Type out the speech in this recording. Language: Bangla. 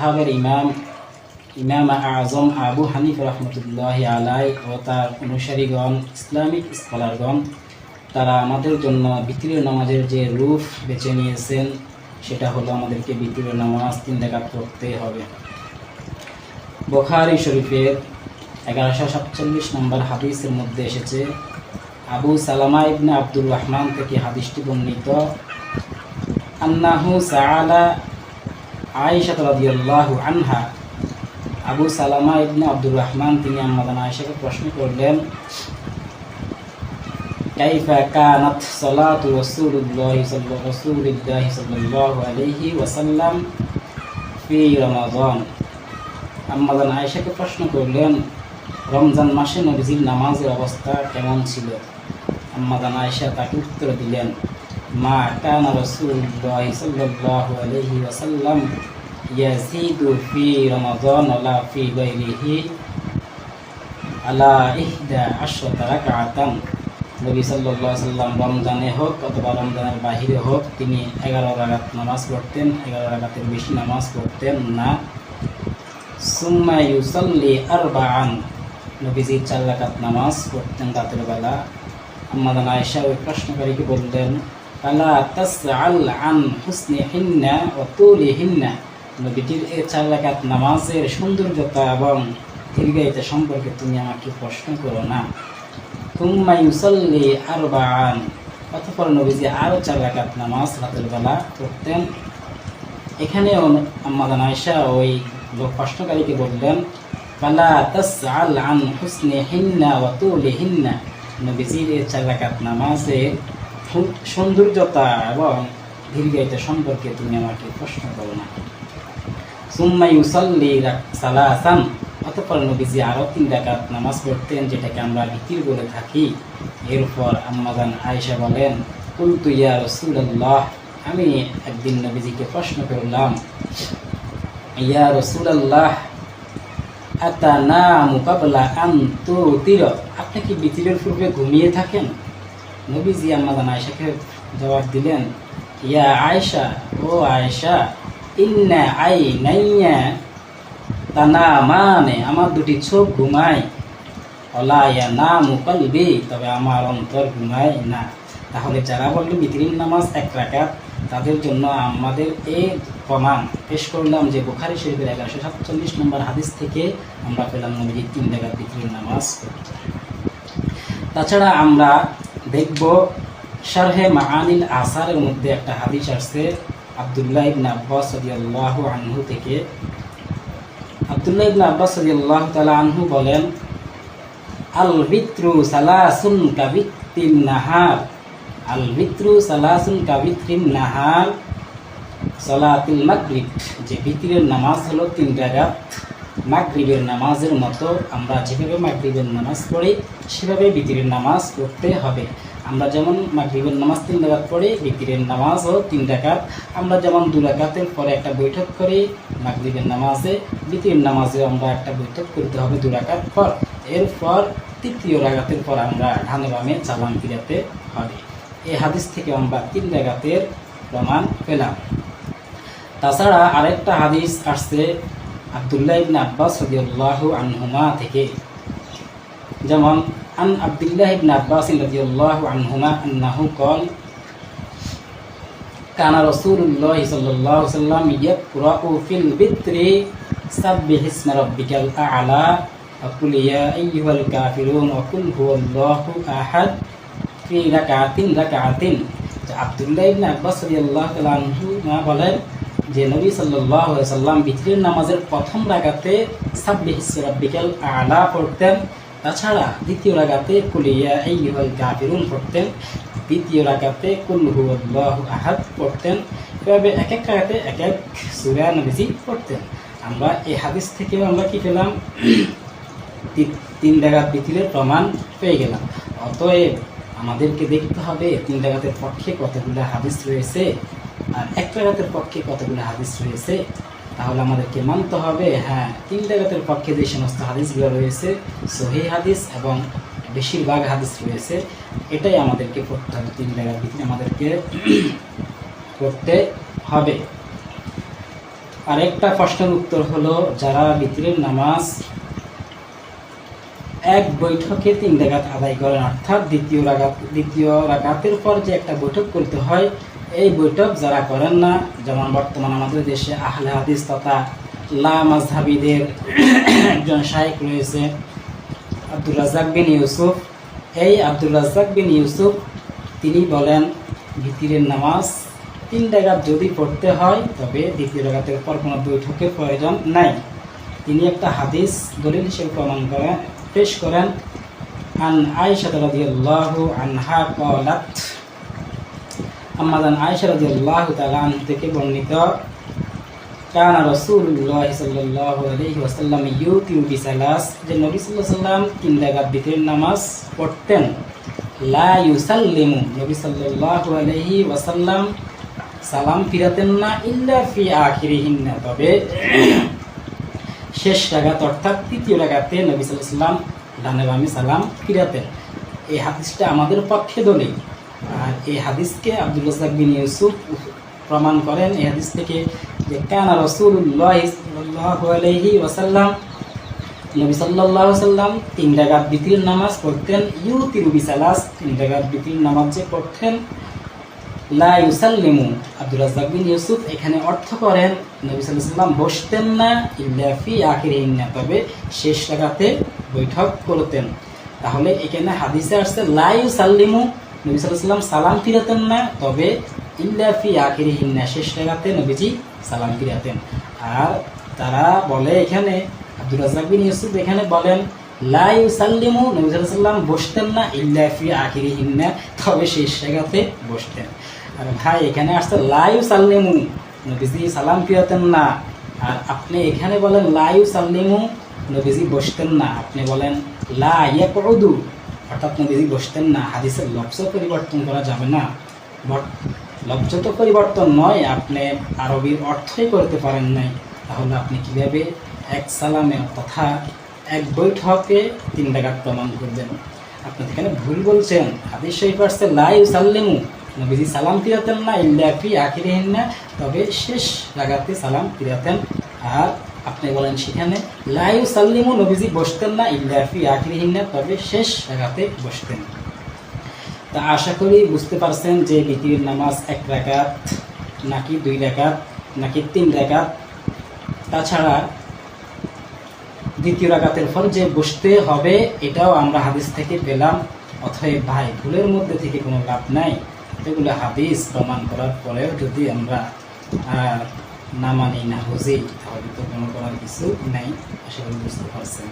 মাজহাবের ইমাম ইমাম আজম আবু হানিফ রহমতুল্লাহ আলাই ও তার অনুসারীগণ, ইসলামিক স্কলারগণ, তারা আমাদের জন্য বিতিরের নামাজের যে রূপ বেছে নিয়েছেন, সেটা হলো আমাদেরকে বিতিরের নামাজ তিন ডাকাত করতে হবে। বোখারি শরীফের এগারোশো সাতচল্লিশ নম্বর হাদিসের মধ্যে এসেছে, আবু সালামা ইবনে আব্দুর রহমান থেকে হাদিসটি বর্ণিত, আন্নাহু সাআলা আয়েশা রাদিয়াল্লাহু আনহা, আবু সালামা ইবনে আব্দুর রহমান, তিনি আম্মাদান আয়েশাকে প্রশ্ন করলেন, কাইফা কানাত সালাতু রাসূলুল্লাহ সাল্লাল্লাহু আলাইহি ওয়াসাল্লাম ফি রমাদান? আম্মাদান আয়েশাকে প্রশ্ন করলেন, রমজান মাসে নবীজির নামাজের অবস্থা কেমন ছিল? আম্মাদান আয়েশা তাকে উত্তর দিলেন মা কানা রাসূলুল্লাহ সাল্লাল্লাহু আলাইহি ওয়াসাল্লাম আলা ইহদা নবী সাল্লাম রমজানে হোক অথবা রমজানের বাহিরে হোক, তিনি এগারো রাগাত নামাজ পড়তেন, এগারো রাকাতের বেশি নামাজ পড়তেন না। সুম্মা ইউসাল্লি আরবাআন। নবীজি চার রাকাত নামাজ পড়তেন রাতের বেলা। আম্মাদান আয়েশা ওই প্রশ্নকারীকে বললেন আলা তাসআল আন হুসনি হিন্না ও তুলি হিন্না নবীজির এই চার রাকাত নামাজের সৌন্দর্যতা এবং দীর্ঘায়িতা সম্পর্কে তুমি আমাকে প্রশ্ন করো না। তুম্মা ইউসাল্লি আরবাআন অতঃপর নবীজি আরও চার রাকাত নামাজ রাতের বেলা পড়তেন। এখানে আম্মাদান আয়েশা ওই লোক প্রশ্নকারীকে বললেন, ফালা তাসআল আন হুসনি হিন্না ওয়া তুলি হিন্না নবীজির এই চার রাকাত নামাজের সৌন্দর্যতা এবং দীর্ঘায়িতা সম্পর্কে তুমি আমাকে প্রশ্ন করো না। সুম্মা রাক- সালাসান, অতঃপর নবীজি আরও তিন রাকাত নামাজ পড়তেন যেটাকে আমরা ভিতির বলে থাকি। এরপর আম্মাজান আয়েশা বলেন, কুলতু ইয়া রাসূলুল্লাহ আমি একদিন নবীজিকে প্রশ্ন করলাম, ইয়া রাসূলুল্লাহ, আতানামু কাবলা আন তুতির আপনি কি বিতিরের পূর্বে ঘুমিয়ে থাকেন? নবীজি আম্মাদান আয়েশাকে জবাব দিলেন, ইয়া আয়েশা, ও আয়েশা, ইন্না আই নাইয়া তানা মানে আমার দুটি চোখ ঘুমায়। অলাইয়া না মুকলবি তবে আমার অন্তর ঘুমায় না। তাহলে যারা বলল বিতরিন নামাজ এক রাকাত, তাদের জন্য আমাদের এই প্রমাণ। পেশ করলাম যে বুখারি শরীফের এগারোশো সাতচল্লিশ নম্বর হাদিস থেকে আমরা পেলাম নবীজির তিন রাকাত বিতরিন নামাজ। তাছাড়া আমরা দেখব, শারহে মাআনিল আসারের মধ্যে একটা হাদিস আসছে, আব্দুল্লাহ ইবনে আব্বাস রাদিয়াল্লাহু আনহু থেকে। আব্দুল্লাহ ইবনে আব্বাস রাদিয়াল্লাহু তাআলা আনহু বলেন আল বিত্রু সালাসুন কাবিত্তিন নাহার। আল বিত্রু সালাসুন কাবিত্রিন নাহার, সলাতিল মাগরিব, যে ভিতরের নামাজ হলো তিন রাকাত। মাগরিবের নামাজের মতো আমরা যেভাবে মাগরিবের নামাজ পড়ি, সেভাবে ভিতরের নামাজ পড়তে হবে। আমরা যেমন মাগরিবের নামাজ তিন রাকাত পড়ি ভিতরের নামাজও তিন রাকাত। আমরা যেমন দু রাকাতের পরে একটা বৈঠক করি, মাগরিবের নামাজে ভিতরের নামাজে আমরা একটা বৈঠক করতে হবে দু রাকাত পর। এরপর তৃতীয় রাগাতের পর আমরা ডানে বামে চালান ফিরাতে হবে। এই হাদিস থেকে আমরা তিন রাগাতের প্রমাণ পেলাম। তাছাড়া আরেকটা হাদিস আসছে আবদুল্লাহ ইবনে আব্বাস রাদিয়াল্লাহু আনহুমা থেকে যেমন আন আবদুল্লাহ ইবনে আব্বাস রাদিয়াল্লাহু আনহুমা আন্নাহু قال كان رسول الله صلى الله عليه وسلم يقرأ في البتر سبح اسم ربك الأعلى وقل يا أيها الكافرون وقل هو الله أحد في ركعة ركعة আব্দুল্লাহ ইবনে আব্বাস রাদিয়াল্লাহু তাআলা আনহু বলেন যে নবী সাল্লাম বিতরের নামাজের প্রথম রাগাতে, সাব্বিহ ইসমি রাব্বিকাল আলা পড়তেন। তাছাড়া দ্বিতীয় রাকাতে কুলিয়া আইয়ুহাল কাফিরুন পড়তেন। দ্বিতীয় রাগাতে, কুল হুয়াল্লাহু আহাদ পড়তেন। এভাবে এক এক রাকাতে এক এক সূরা নবীজি পড়তেন। আমরা এই হাদিস থেকে আমরা কি পেলাম? তিন রাকাত বিতিরের প্রমাণ পেয়ে গেলাম। অতএব আমাদেরকে দেখতে হবে, তিন রাকাতের পক্ষে কতগুলো হাদিস রয়েছে। আর এক রাকাতের পক্ষে কতগুলো হাদিস রয়েছে, তাহলে আমাদেরকে মানতে হবে হ্যাঁ তিন রাকাতের পক্ষে যে সমস্ত হাদিসগুলো রয়েছে, সহি হাদিস এবং বেশিরভাগ হাদিস রয়েছে, এটাই আমাদেরকে পড়তে হবে, তিন রাকাত বিতির আমাদেরকে করতে হবে। আরেকটা প্রশ্নের উত্তর হলো, যারা বিতরের নামাজ এক বৈঠকে তিন রাকাত আদায় করেন, অর্থাৎ দ্বিতীয় রাগাত দ্বিতীয় রাকাতের পর যে একটা বৈঠক করতে হয় এই বৈঠক যারা করেন না, যেমন বর্তমান আমাদের দেশে আহলে হাদিস তথা লা একজন শাইখ রয়েছে আব্দুর রাজ্জাক বিন ইউসুফ। এই আব্দুর রাজ্জাক বিন ইউসুফ, তিনি বলেন, ভিতিরের নামাজ তিন রাকাত যদি পড়তে হয়, তবে দ্বিতীয় রাকাতের পর কোনো বৈঠকের প্রয়োজন নাই। তিনি একটা হাদিস দলিল হিসেবে প্রমাণ করেন, পেশ করেন। আন আয়েশা রাদিয়াল্লাহু আনহা ক্বালাত আম্মাদান আয়েশা রাদিয়াল্লাহু তাআলা আনহা থেকে বর্ণিত, কান রাসূলুল্লাহ সাল্লাল্লাহু আলাইহি ওয়াসাল্লাম ইউতিউ বিসালাস যে নবী সাল্লাল্লাহু আলাইহি ওয়াসাল্লাম তিন রাকাত বিতরের নামাজ পড়তেন। লা ইউসাল্লিমু নবী সাল্লাল্লাহু আলাইহি ওয়াসাল্লাম সালাম ফিরাতেন না, ইল্লা ফি আখিরিহিন্না তবে শেষ রাগাত অর্থাৎ তৃতীয় রাগাতে নবী সাল্লাম ডানে বামে সালাম ফিরাতেন। এই হাদিসটা আমাদের পক্ষে আর এই হাদিসকে আব্দুল রাজাক বিন ইউসুফ প্রমাণ করেন। এই হাদিস থেকে যে, কানা রসুল্লাহ সাল্লাল্লাহু আলাইহি ওয়াসাল্লাম, নবী সাল্লাল্লাহু সাল্লাম তিন রাগাত বিতির নামাজ পড়তেন। ইউ তিরুবি সালাস তিন রাগাত বিতির নামাজ যে পড়তেন, লা ইউসাল্লিমু। আব্দুল রাজ্জাক বিন ইউসুফ এখানে অর্থ করেন, নবী সাল্লাল্লাহু আলাইহি ওয়াসাল্লাম বসতেন না, ইল্লা ফি আখিরিহিন্না তবে শেষ রাকাতে বৈঠক করতেন। তাহলে এখানে হাদিসে আসছে, লা ইউসাল্লিমু নবী ওয়াসাল্লাম সালাম ফিরাতেন না, তবে ইল্লা ফি আখিরিহিন্না, শেষ রাকাতে নবীজি সালাম ফিরাতেন। আর তারা বলে এখানে আব্দুল রাজ্জাক বিন ইউসুফ এখানে বলেন, লা ইউসাল্লিমু, নবী আলাইহি বসতেন না, ইল্লা ফি আখিরিহিন্না, তবে শেষ রাকাতে বসতেন। আর ভাই, এখানে আসছে লাইউ সাল্লিমু নবীজি সালাম ফিরাতেন না। আর আপনি এখানে বলেন লাইউ সাল্লিমু নবীজি বসতেন না। আপনি বলেন, লা ইয়াকুদু অর্থাৎ নবীজি বসতেন না, হাদিসের লফজ পরিবর্তন করা যাবে না। বট লফজ তো পরিবর্তন নয়, আপনি আরবির অর্থই করতে পারেন নাই। তাহলে আপনি কীভাবে এক সালামে তথা এক বৈঠকে তিন টাকা প্রমাণ করবেন? আপনি এখানে ভুল বলছেন। হাদিস শরীফ আসছে লাইউ সাল্লিমু নবীজি সালাম ফিরাতেন না, ইল্লা ফি আখিরিহিন না তবে শেষ লাগাতে সালাম ফিরাতেন আর আপনি বলেন সেখানে লাইউ সাল্লিমু নবীজি বসতেন না, ইল্লা ফি না তবে শেষ লাগাতে বসতেন। তা আশা করি বুঝতে পারছেন যে বিতির নামাজ এক রাকাত, নাকি দুই রাকাত, নাকি তিন রাকাত। তাছাড়া দ্বিতীয় রাকাতের ফল যে বসতে হবে, এটাও আমরা হাদিস থেকে পেলাম অথবা ভাই, ভুলের মধ্যে থেকে কোনো লাভ নাই। এগুলো হাদিস প্রমাণ করার পরেও যদি আমরা না মানি না বুঝি তাহলে তো কোনো করার কিছু নেই আশা করি বুঝতে পারছেন।